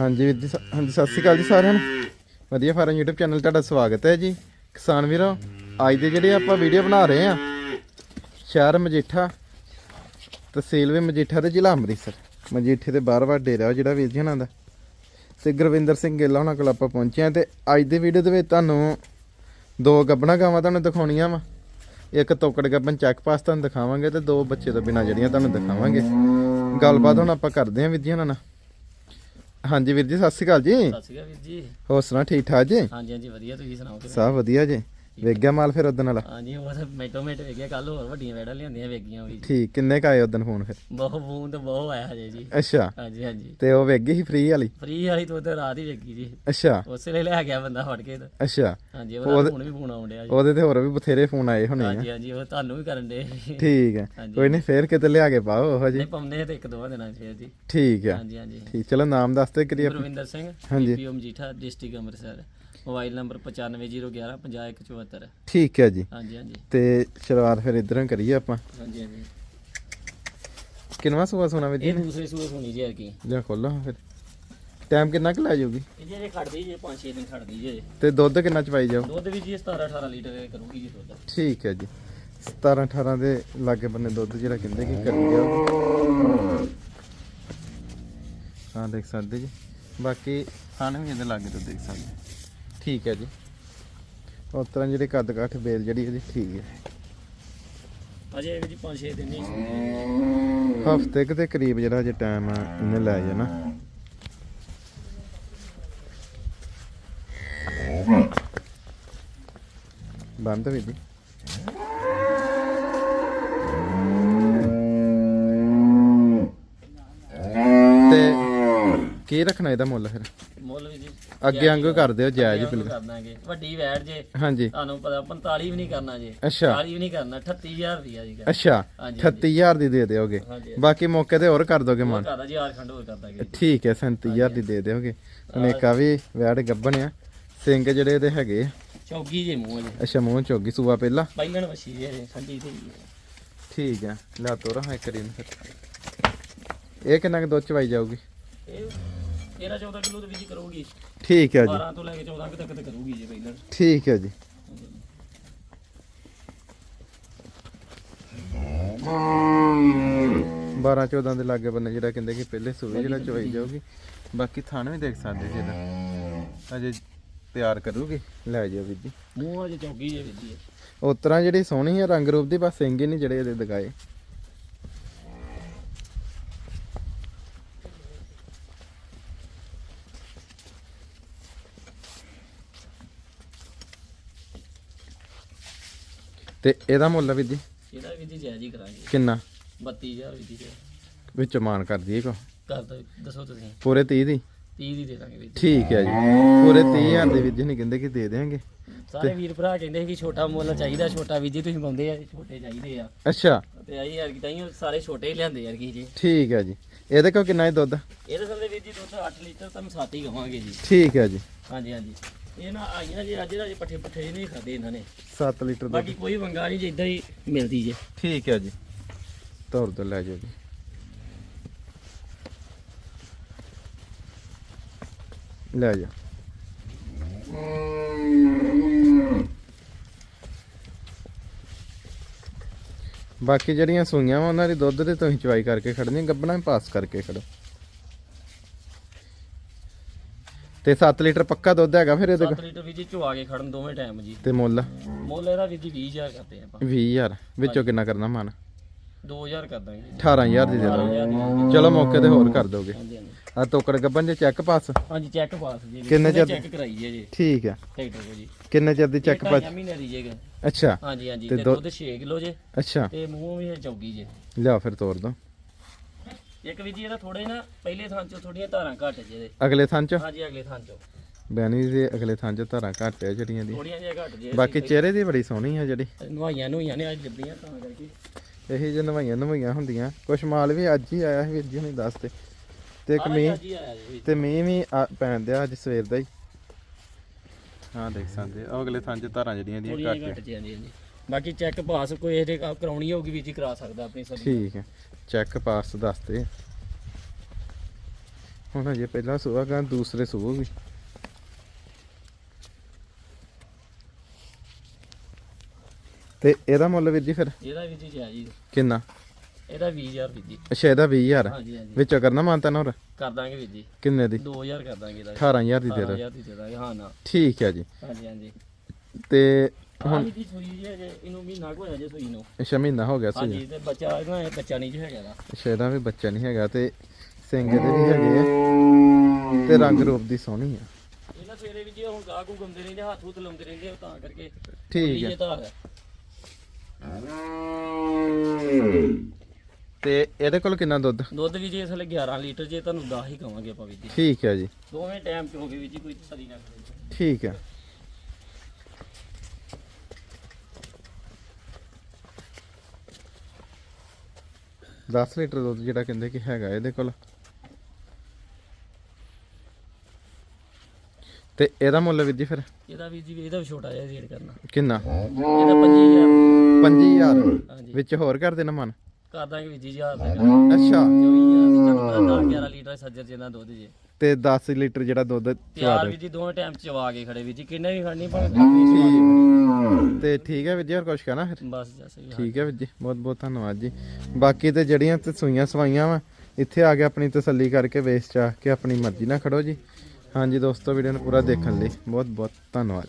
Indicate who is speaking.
Speaker 1: ਹਾਂਜੀ ਵੀਰ ਜੀ, ਸ- ਹਾਂਜੀ, ਸਤਿ ਸ਼੍ਰੀ ਅਕਾਲ ਜੀ ਸਾਰਿਆਂ ਨੂੰ। ਵਧੀਆ ਫਾਰਮ YouTube ਚੈਨਲ ਤੁਹਾਡਾ ਸਵਾਗਤ ਹੈ ਜੀ। ਕਿਸਾਨ ਵੀਰੋ, ਅੱਜ ਦੇ ਜਿਹੜੇ ਆਪਾਂ ਵੀਡੀਓ ਬਣਾ ਰਹੇ ਆ ਸ਼ਹਿਰ ਮਜੀਠਾ, ਤਹਿਸੀਲ ਵੀ ਮਜੀਠਾ ਤੇ ਜ਼ਿਲ੍ਹਾ ਅੰਮ੍ਰਿਤਸਰ। ਮਜੀਠੇ ਦੇ ਬਾਰ-ਬਾਰ ਡੇਰਾ ਜਿਹੜਾ ਵੀਰ ਜੀ ਹੁਣਾਂ ਦਾ। ਤੇ ਗੁਰਵਿੰਦਰ ਸਿੰਘ ਗਿੱਲ ਉਹਨਾਂ ਕੋਲ ਆਪਾਂ ਪਹੁੰਚੇ ਆ ਤੇ ਅੱਜ ਦੇ ਵੀਡੀਓ ਦੇ ਵਿੱਚ ਤੁਹਾਨੂੰ ਦੋ ਗੱਬਣਾ ਗਾਵਾਂ ਤੁਹਾਨੂੰ ਦਿਖਾਉਣੀਆਂ ਵਾ। ਇੱਕ ਤੋਕੜ ਗੱਬਨ ਚੱਕ ਪਾਸ ਤੁਹਾਨੂੰ ਦਿਖਾਵਾਂਗੇ ਤੇ ਦੋ ਬੱਚੇ ਤੋਂ ਬਿਨਾ ਜਿਹੜੀਆਂ ਤੁਹਾਨੂੰ ਦਿਖਾਵਾਂਗੇ। ਗੱਲਬਾਤ ਹੁਣ ਆਪਾਂ ਕਰਦੇ ਆਂ ਵਿਧੀਆਂ ਉਹਨਾਂ ਨਾਲ। ਹਾਂਜੀ ਵੀਰ ਜੀ ਸਤਿ ਸ਼੍ਰੀ ਅਕਾਲ ਜੀ।
Speaker 2: ਸਤਿ ਸ਼੍ਰੀ ਅਕਾਲ ਵੀਰ ਜੀ।
Speaker 1: ਹੋਰ ਸੁਣਾ ਠੀਕ ਠਾਕ ਜੀ?
Speaker 2: ਹਾਂਜੀ ਹਾਂਜੀ ਵਧੀਆ ਤੁਸੀਂ ਸੁਣਾਓ ਕਿਵੇਂ?
Speaker 1: ਸਭ ਵਧੀਆ ਜੀ। ਵੇਖ ਗਿਆ ਮਾਲ ਫਿਰ ਉਦੋਂ ਵਾਲਾ?
Speaker 2: ਹਾਂਜੀ ਉਹ ਤਾਂ ਮੈਟੋ ਮੈਟ ਵੇਖਿਆ ਕੱਲ ਹੋਰ ਵੱਡੀਆਂ ਵੈੜਾਂ ਲਿਆਂਦੀਆਂ ਵੇਗੀਆਂ ਵੀ
Speaker 1: ਠੀਕ ਕਿੰਨੇ ਕ ਆਏ ਉਦੋਂ ਫੋਨ ਫਿਰ?
Speaker 2: ਬਹੁਤ ਫੋਨ ਤੇ ਬਹੁਤ ਆਇਆ ਹਜੇ ਜੀ।
Speaker 1: ਅੱਛਾ।
Speaker 2: ਹਾਂਜੀ ਹਾਂਜੀ।
Speaker 1: ਤੇ ਉਹ ਵੇਖ ਗਈ ਸੀ ਫ੍ਰੀ ਵਾਲੀ?
Speaker 2: ਫ੍ਰੀ ਵਾਲੀ ਤੋਂ ਤੇ ਰਾਤ ਹੀ ਵੇਗੀ ਜੀ।
Speaker 1: ਅੱਛਾ।
Speaker 2: ਉਸੇ ਵੇਲੇ ਲੈ ਗਿਆ ਬੰਦਾ ਫੜ ਕੇ ਤੇ।
Speaker 1: ਅੱਛਾ।
Speaker 2: ਹਾਂਜੀ ਉਹਦਾ ਹੁਣ ਵੀ ਫੋਨ ਆਉਣ ਡਿਆ ਜੀ।
Speaker 1: ਉਹਦੇ ਤੇ ਹੋਰ ਵੀ ਬਥੇਰੇ ਫੋਨ ਆਏ ਹੋਣੇ ਆ।
Speaker 2: ਹਾਂਜੀ ਹਾਂਜੀ ਉਹ ਤੁਹਾਨੂੰ ਵੀ ਕਰਨ ਦੇ
Speaker 1: ਠੀਕ ਹੈ। ਕੋਈ ਨਹੀਂ ਫੇਰ ਕਿਤੇ ਲਿਆ ਕੇ ਪਾਓ ਉਹ ਜੀ।
Speaker 2: ਨਹੀਂ ਪਾਉਂਦੇ ਤੇ ਇੱਕ ਦੋ ਦਿਨਾਂ ਫੇਰ ਜੀ।
Speaker 1: ਠੀਕ ਹੈ।
Speaker 2: ਹਾਂਜੀ ਹਾਂਜੀ।
Speaker 1: ਠੀਕ ਚਲੋ ਨਾਮ ਦੱਸ ਤੇ ਕਰੀ
Speaker 2: Gurvinder Singh. PPO Majitha district Amritsar. Mobile number 9501 50174
Speaker 1: ਠੀਕ ਹੈ ਜੀ।
Speaker 2: ਹਾਂਜੀ ਹਾਂਜੀ।
Speaker 1: ਤੇ ਸ਼ੁਰੂਆਤ ਫਿਰ ਇਧਰੋਂ ਕਰੀਏ ਆਪਾਂ?
Speaker 2: ਹਾਂਜੀ ਹਾਂਜੀ।
Speaker 1: ਕਿੰਨਵਾ ਸੁਆ ਸੁਣਾ ਵੀ ਜੀ?
Speaker 2: ਇਹ ਦੂਸਰੇ ਸੂਏ ਸੁਣੀ ਜੀ ਕੀ
Speaker 1: ਜਾਂ ਖੋਲੋ ਫਿਰ। ਟਾਈਮ ਕਿੰਨਾ ਕੁ ਲੈ ਜਾਊਗੀ?
Speaker 2: ਇਹ ਜੇ ਖੜਦੀ ਜੇ 5-6 ਦਿਨ ਖੜਦੀ ਜੇ।
Speaker 1: ਤੇ ਦੁੱਧ ਕਿੰਨਾ ਚ ਪਾਈ ਜਾਓ
Speaker 2: ਦੁੱਧ ਵੀ ਜੀ 17-18 ਲੀਟਰ ਕਰੂਗੀ ਜੀ ਦੁੱਧ।
Speaker 1: ਠੀਕ ਹੈ ਜੀ। 17 18 ਦੇ ਲਾਗੇ ਬੰਨੇ ਦੁੱਧ ਜਿਹੜਾ ਕਹਿੰਦੇ ਕਿ ਕਰੀ ਗਿਆ। ਹਾਂ ਦੇਖ ਸਕਦੇ ਜੀ। ਬਾਕੀ ਖਾਣ ਵੀ ਇਹਦੇ ਲਾਗੇ ਤੋਂ ਦੇਖ ਸਕਦੇ। ਠੀਕ ਹੈ ਜੀ। ਉਸ ਤਰ੍ਹਾਂ ਜਿਹੜੇ ਕੱਦ ਕਾਠ ਬੇਲ ਜਿਹੜੀ ਇਹਦੀ ਠੀਕ ਹੈ।
Speaker 2: ਅਜੇ ਇਹ ਜੀ 5-6 ਦਿਨ ਨਹੀਂ
Speaker 1: ਹਫ਼ਤੇ ਕੁ ਦੇ ਕਰੀਬ ਜਿਹੜਾ ਜੇ ਟਾਈਮ ਇਹਨੇ ਲੈ ਜਾਣਾ। ਬੰਦ ਵੀ ਜੀ ਤੇ ਕੀ ਰੱਖਣਾ ਇਹਦਾ ਮੁੱਲ ਫਿਰ?
Speaker 2: ਮੁੱਲ ਵੀ ਜੀ
Speaker 1: ਅੱਗੇ ਵਾਂਗੂ ਕਰ ਦਿਓ ਜਾਇਜ਼
Speaker 2: ਅੱਗੇ
Speaker 1: ਬਿਲਕੁਲ।
Speaker 2: ਕਰ ਦਾਂਗੇ। ਵੱਡੀ ਵੈਟ ਜੇ
Speaker 1: ਹਾਂਜੀ।
Speaker 2: ਤੁਹਾਨੂੰ ਪਤਾ 45 ਵੀ ਨਹੀਂ ਕਰਨਾ ਜੇ।
Speaker 1: ਅੱਛਾ।
Speaker 2: 40 ਵੀ ਨਹੀਂ ਕਰਨਾ 38000 ਰੁਪਿਆ ਜੀ
Speaker 1: ਅੱਛਾ
Speaker 2: ਹਾਂਜੀ
Speaker 1: 38000 ਦੀ ਦੇ ਦਿਓਗੇ। ਬਾਕੀ ਮੌਕੇ ਤੇ ਹੋਰ ਕਰ ਦੋਗੇ ਮਨ?
Speaker 2: ਕਰਦਾ ਜੀ ਆਰ ਖੰਡ ਹੋਰ ਕਰ ਦਾਂਗੇ
Speaker 1: ਠੀਕ ਹੈ 37000 ਦੀ ਦੇ ਦਿਓਗੇ। ਅਨੇਕਾ ਵੀ ਵੈੜ ਗੱਬਣ ਆ ਸਿੰਘ ਜਿਹੜੇ ਇਹਦੇ ਹੈਗੇ ਆ।
Speaker 2: ਚੌਗੀ ਜੇ ਮੂੰਹ ਜੇ
Speaker 1: ਅੱਛਾ ਮੂੰਹ ਚੋਗੀ ਸੂਆ ਪਹਿਲਾ?
Speaker 2: ਪਹਿਲਣ ਵਸੀ ਜੇ ਠੰਡੀ ਤੇ
Speaker 1: ਠੀਕ ਹੈ ਲੈ ਤੋਰਾ ਹਾਂ ਕਰੀ ਨੂੰ ਫਿਰ। ਇਹ ਕਿੰਨਾ ਕੁ ਦੁੱਧ ਚਵਾਈ ਜਾਊਗੀ?
Speaker 2: ਇਹ 13 14 ਕਿਲੋ ਦੇ ਵਿੱਚ ਹੀ ਕਰੂਗੀ।
Speaker 1: ਠੀਕ ਹੈ ਜੀ।
Speaker 2: 12 ਤੋਂ ਲੈ ਕੇ 14 ਤੱਕ ਤੇ ਕਰੂਗੀ ਜੇ ਪਹਿਲਣ
Speaker 1: ਠੀਕ ਹੈ ਜੀ। ਬਾਰਾਂ 14 ਦੇ ਲਾਗੇ ਬੰਨੇ ਜਿਹੜਾ ਕਹਿੰਦੇ ਕਿ ਪਹਿਲੇ ਸੂਏ ਜਿਹੜਾ ਚਵਾਈ ਜਾਊਗੀ। ਬਾਕੀ ਥਾਣ ਵੀ ਦੇਖ ਸਕਦੇ ਜੀ ਇਹਦਾ। ਅਜੇ ਤਿਆਰ ਕਰੂਗੀ। ਲੈ ਜਾਓ ਵੀਰ ਜੀ।
Speaker 2: ਮੂੰਹ ਅਜੇ ਚੌਗੀ ਜੇ ਵਿੱਚ ਹੀ।
Speaker 1: ਉਸ ਤਰ੍ਹਾਂ ਜਿਹੜੀ ਸੋਹਣੀ ਹੈ ਰੰਗ ਰੂਪ ਦੀ ਬਸ ਸਿੰਘ ਹੀ ਨਹੀਂ ਜਿਹੜੇ ਇਹਦੇ ਦਿਖਾਏ। ਤੇ ਇਹਦਾ ਮੁੱਲ ਵੀ ਜੀ?
Speaker 2: ਇਹਦਾ ਵੀ ਜੀ ਜਾਇਜ਼ ਹੀ ਕਰਾਂਗੇ।
Speaker 1: ਕਿੰਨਾ?
Speaker 2: 32000 ਵੀ ਜੀ
Speaker 1: ਵਿੱਚ ਮਾਨ ਕਰ ਦਈਏ ਕੋ?
Speaker 2: ਕਰ ਦੋ ਦੱਸੋ ਤੁਸੀਂ।
Speaker 1: ਪੂਰੇ 30 ਦੀ?
Speaker 2: 30 ਦੀ ਦੇ ਦਾਂਗੇ ਵੀ
Speaker 1: ਠੀਕ ਹੈ ਜੀ। ਪੂਰੇ 30000 ਦੇ ਵਿੱਚ ਜੀ ਨਹੀਂ ਕਹਿੰਦੇ ਕਿ ਦੇ ਦੇਵਾਂਗੇ
Speaker 2: ਸਾਰੇ ਵੀਰ ਭਰਾ ਕਹਿੰਦੇ ਸੀ ਕਿ ਛੋਟਾ ਮੁੱਲ ਚਾਹੀਦਾ ਛੋਟਾ ਵੀ ਜੀ ਤੁਸੀਂ ਪਾਉਂਦੇ ਆ ਛੋਟੇ ਚਾਹੀਦੇ ਆ।
Speaker 1: ਅੱਛਾ।
Speaker 2: ਤੇ ਆਈ ਯਾਰ ਕਿ ਤਾਈਓ ਸਾਰੇ ਛੋਟੇ ਹੀ ਲਿਆਂਦੇ ਯਾਰ ਕੀ ਜੀ।
Speaker 1: ਠੀਕ ਹੈ ਜੀ। ਇਹਦੇ ਕੋ ਕਿੰਨਾ ਹੈ ਦੁੱਧ?
Speaker 2: ਇਹਦੇ ਸੰਦੇ ਵੀਰ ਜੀ ਦੁੱਧ 8 ਲੀਟਰ ਤੁਹਾਨੂੰ ਸੱਤ ਹੀ ਕਵਾਂਗੇ ਜੀ।
Speaker 1: ਠੀਕ ਹੈ ਜੀ।
Speaker 2: ਹਾਂਜੀ ਹਾਂਜੀ। ਇਹ ਨਾ ਆਈਆਂ ਜੀ ਅੱਜ ਦਾ ਪੱਠੇ ਪੱਠੇ ਨਹੀਂ ਖਾਦੇ ਇਹਨਾਂ ਨੇ।
Speaker 1: 7 ਲੀਟਰ ਦੁੱਧ।
Speaker 2: ਬਾਕੀ ਕੋਈ ਵੰਗਾ ਨਹੀਂ ਜੀ ਇਦਾਂ ਹੀ ਮਿਲਦੀ ਜੇ।
Speaker 1: ਠੀਕ ਹੈ ਜੀ। ਤੋਰ ਦੋ ਲੈ ਜਾਓ ਜੀ। ਲੈ ਜਾ। ਬਾਕੀ ਜਿਹੜੀਆਂ ਸੂਈਆਂ ਵਾ ਉਹਨਾਂ ਦੀ ਦੁੱਧ ਤੇ ਤੁਸੀਂ ਚਵਾਈ ਕਰਕੇ ਖੜਨੀ ਗੱਬਣਾ ਪਾਸ ਕਰਕੇ ਖੜੋ ਤੇ 7 ਲੀਟਰ ਪੱਕਾ ਦੁੱਧ ਹੈਗਾ ਫਿਰ ਇਹਦੇ ਕੋਲ?
Speaker 2: 7 ਲੀਟਰ ਵੀ ਜੀ ਚੁਆ ਕੇ ਖੜਨ ਦੋਵੇਂ ਟਾਈਮ ਜੀ।
Speaker 1: ਤੇ ਮੁੱਲ?
Speaker 2: ਮੁੱਲ ਇਹਦਾ ਵੀ ਜੀ 20000 ਕਰਦੇ ਆਪਾਂ।
Speaker 1: 20000 ਵਿੱਚੋਂ ਕਿੰਨਾ ਕਰਨਾ ਮਨ?
Speaker 2: 2000 ਕਰ ਦਾਂਗੇ ਜੀ।
Speaker 1: 18000 ਦੀ ਦੇ ਦੋ
Speaker 2: 18000 ਦੀ
Speaker 1: ਚਲੋ ਮੌਕੇ ਤੇ ਹੋਰ ਕਰ ਦੋਗੇ।
Speaker 2: ਹਾਂਜੀ ਹਾਂਜੀ।
Speaker 1: ਆ ਤੋਕੜ ਗੱਬਨ ਜੇ ਚੈੱਕ ਪਾਸ
Speaker 2: ਹਾਂਜੀ ਚੈੱਕ ਪਾਸ ਜੀ।
Speaker 1: ਕਿੰਨੇ ਚਿਰ-
Speaker 2: ਚੈੱਕ ਕਰਾਈ ਹੈ ਜੀ।
Speaker 1: ਠੀਕ ਹੈ
Speaker 2: ਟਰੈਕਟਰ ਕੋ ਜੀ।
Speaker 1: ਕਿੰਨੇ ਚਿਰ ਦੀ ਚੈੱਕ ਪਾਸ
Speaker 2: ਮਹੀਨੇ ਦੀ ਜੇਗਾ।
Speaker 1: ਅੱਛਾ।
Speaker 2: ਹਾਂਜੀ ਹਾਂਜੀ।
Speaker 1: ਤੇ ਦੁੱਧ-
Speaker 2: ਦੁੱਧ 6 ਕਿਲੋ ਜੇ।
Speaker 1: ਅੱਛਾ।
Speaker 2: ਤੇ ਮੂੰਹ ਵੀ ਚੌਗੀ ਜੇ।
Speaker 1: ਲਿਆ ਫਿਰ ਤੋਰ ਦੋ।
Speaker 2: ਇੱਕ ਵੀ ਜੀ ਇਹਦਾ ਥੋੜੇ ਨਾ ਪਹਿਲੇ ਥਾਂ ਚੋਂ ਥੋੜੀਆਂ ਧਾਰਾਂ ਘੱਟ ਜੇ ਇਹਦੇ।
Speaker 1: ਅਗਲੇ ਥਾਂ ਚ?
Speaker 2: ਹਾਂਜੀ ਅਗਲੇ ਥਾਂ ਚੋਂ।
Speaker 1: ਬੈਣੀ ਦੇ ਅਗਲੇ ਥਾਂ ਚ ਧਾਰਾਂ ਘੱਟ ਹੈ ਜਿਹੜੀਆਂ ਦੀ।
Speaker 2: ਥੋੜੀਆਂ ਜਿਹਾ ਘੱਟ ਜੇ
Speaker 1: ਬਾਕੀ ਚਿਹਰੇ ਦੀ ਬੜੀ ਸੋਹਣੀ ਆ ਜਿਹੜੀ।
Speaker 2: ਨਵਾਈਆਂ ਨਵਾਈਆਂ ਨੇ ਅੱਜ ਜੱਬੀਆਂ ਤਾਂ ਕਰਕੇ।
Speaker 1: ਇਹੀ ਜਿਹੇ ਨਵਾਈਆਂ ਨਵਾਈਆਂ ਹੁੰਦੀਆਂ। ਕੁਛ ਮਾਲ ਵੀ ਅੱਜ ਹੀ ਆਇਆ ਸੀ ਵੀਰ ਜੀ ਹੁਣੀ ਦੱਸ ਤੇ। ਤੇ ਇੱਕ ਮੀਂਹ ਤੇ ਮੀਂਹ ਵੀ ਆ- ਪੈਣ ਦਿਆ ਅੱਜ ਸਵੇਰ ਦਾ ਹੀ। ਹਾਂ ਦੇਖ ਸਕਦੇ ਆ। ਉਹ ਅਗਲੇ ਥਾਂ ਚ ਧਾਰਾਂ ਜਿਹੜੀਆਂ ਦੀਆਂ
Speaker 2: ਥੋੜੀਆਂ
Speaker 1: ਘੱਟ
Speaker 2: ਘੱਟ ਜੇ ਹਾਂਜੀ ਹਾਂਜੀ ਬਾਕੀ ਚੈੱਕ ਪਾਸ ਕੋਈ ਇਹਦੇ ਕ- ਕਰਾਉਣੀ ਹੋਊਗੀ ਵੀ ਜੀ ਕਰਾ ਸਕਦਾ ਆਪਣੀ ਸਭ
Speaker 1: ਠੀਕ ਹੈ। ਚੈੱਕ ਪਾਸ ਦੱਸਦੇ ਹੁਣ ਅਜੇ ਪਹਿਲਾ ਸੂਆ ਗਾ ਦੂਸਰੇ ਸੂਆ ਵੀ। ਤੇ ਇਹਦਾ ਮੁੱਲ ਵੀਰ ਜੀ ਫਿਰ?
Speaker 2: ਇਹਦਾ ਵੀਰ ਜੀ ਜਾਇਜ਼ ਜੀ।
Speaker 1: ਕਿੰਨਾ?
Speaker 2: ਇਹਦਾ 20000 ਵੀਰ ਜੀ।
Speaker 1: ਅੱਛਾ ਇਹਦਾ 20000
Speaker 2: ਹਾਂਜੀ ਹਾਂਜੀ।
Speaker 1: ਵਿੱਚੋਂ ਕਰਨਾ ਮਾਨਤਾ ਨਾ ਹੋਰ?
Speaker 2: ਕਰ ਦਾਂਗੇ ਵੀਰ ਜੀ।
Speaker 1: ਕਿੰਨੇ ਦੀ?
Speaker 2: 2000 ਕਰ ਦਾਂਗੇ ਇਹਦਾ।
Speaker 1: 18000 ਦੀ ਦੇ ਦਿਓ।
Speaker 2: 18000 ਦੀ ਦੇ ਦਾਂਗੇ ਹਾਂ ਨਾ।
Speaker 1: ਠੀਕ ਹੈ ਜੀ।
Speaker 2: ਹਾਂਜੀ ਹਾਂਜੀ।
Speaker 1: ਤੇ
Speaker 2: ਹਾਂ ਜੀ ਸੂਈ ਜੀ ਅਜੇ ਇਹਨੂੰ ਮਹੀਨਾ ਕੁ ਹੋਇਆ ਜੇ ਸੂਈ ਨੂੰ।
Speaker 1: ਅੱਛਾ ਮਹੀਨਾ ਹੋ ਗਿਆ ਸੀ
Speaker 2: ਹਾਂਜੀ ਤੇ ਬੱਚਾ ਇਹਦਾ ਇਹ ਬੱਚਾ ਨਹੀਂ ਜੀ ਹੈਗਾ ਦਾ
Speaker 1: ਅੱਛਾ ਇਹਦਾ ਵੀ ਬੱਚਾ ਨਹੀਂ ਹੈਗਾ ਤੇ ਸਿੰਘ ਦੇ ਵੀ ਹੈਗੇ ਆ ਤੇ ਰੰਗ ਰੂਪ ਦੀ ਸੋਹਣੀ ਆ।
Speaker 2: ਇਹਨਾਂ ਸਵੇਰੇ ਵੀ ਜੀ ਹੁਣ ਗਾਹ ਗੂ ਗੰਦੇ ਰਹਿੰਦੇ ਹੱਥ ਹੁੱਥ ਲਾਉਂਦੇ ਰਹਿੰਦੇ ਆ, ਤਾਂ ਕਰਕੇ
Speaker 1: ਠੀਕ ਹੈ
Speaker 2: ਇਹ ਤਾਂ ਹੈ।
Speaker 1: ਤੇ ਇਹਦੇ ਕੋਲ ਕਿੰਨਾ ਦੁੱਧ?
Speaker 2: ਦੁੱਧ ਵੀ ਜੀ ਇਸ ਵੇਲੇ 11 ਲੀਟਰ ਜੇ ਤੁਹਾਨੂੰ 10 ਹੀ ਕਵਾਂਗੇ ਆਪਾਂ ਵੀ ਜੀ।
Speaker 1: ਠੀਕ ਹੈ ਜੀ।
Speaker 2: ਦੋਵੇਂ ਟਾਈਮ ਚ ਹੋ ਗਏ ਵੀ ਜੀ ਕੋਈ ਤਸਰੀ ਨਾ ਕਰੇ
Speaker 1: ਠੀਕ ਹੈ ਦਸ ਲੀਟਰ ਦੁੱਧ ਜਿਹੜਾ ਕਹਿੰਦੇ ਕਿ ਹੈਗਾ ਇਹਦੇ ਕੋਲ। ਤੇ ਇਹਦਾ ਮੁੱਲ ਵੀਰ ਜੀ ਫਿਰ?
Speaker 2: ਇਹਦਾ ਵੀ ਜੀ ਇਹਦਾ ਵੀ ਛੋਟਾ ਜਿਹਾ ਰੇਟ ਕਰਨਾ।
Speaker 1: ਕਿੰਨਾ?
Speaker 2: ਇਹਦਾ 25000
Speaker 1: 25000
Speaker 2: ਹਾਂਜੀ।
Speaker 1: ਵਿੱਚ ਹੋਰ ਕਰ ਦੇਣਾ ਮਨ?
Speaker 2: ਕਰ ਦਾਂਗੇ ਵੀ ਜੀ ਹਜ਼ਾਰ
Speaker 1: ਅੱਛਾ।
Speaker 2: 24000 11 ਲੀਟਰ ਸੱਜਰ ਜਿੰਦਾ ਦੁੱਧ ਜੀ।
Speaker 1: ਤੇ 10 ਲੀਟਰ ਜਿਹੜਾ ਦੁੱਧ ਚਵਾ
Speaker 2: ਤਿਆਰ
Speaker 1: ਦੇ
Speaker 2: ਜੀ ਦੋਵੇਂ ਟਾਈਮ ਚਵਾ ਕੇ ਖੜੇ ਵੀ ਜੀ ਕਿੰਨੇ ਵੀ ਖੜਨੀ ਭਾਵੇਂ ਚਵਾ ਕੇ।
Speaker 1: ਤੇ ਠੀਕ ਹੈ ਵੀਰ ਜੀ ਹੋਰ ਕੁਝ ਕਹਿਣਾ ਫਿਰ?
Speaker 2: ਬਸ ਜੈਸੇ ਵੀ
Speaker 1: ਠੀਕ ਹੈ ਵੀਰ ਜੀ ਬਹੁਤ ਬਹੁਤ ਧੰਨਵਾਦ ਜੀ। ਬਾਕੀ ਤੇ ਜਿਹੜੀਆਂ ਤੇ ਸੂਈਆਂ ਸਵਾਈਆਂ ਵਾ ਇੱਥੇ ਆ ਕੇ ਆਪਣੀ ਤਸੱਲੀ ਕਰਕੇ ਵੇਚ ਚਾ ਕੇ ਆਪਣੀ ਮਰਜ਼ੀ ਨਾਲ ਖੜੋ ਜੀ। ਹਾਂਜੀ ਦੋਸਤੋ ਵੀਡੀਓ ਨੂੰ ਪੂਰਾ ਦੇਖਣ ਲਈ ਬਹੁਤ ਬਹੁਤ ਧੰਨਵਾਦ।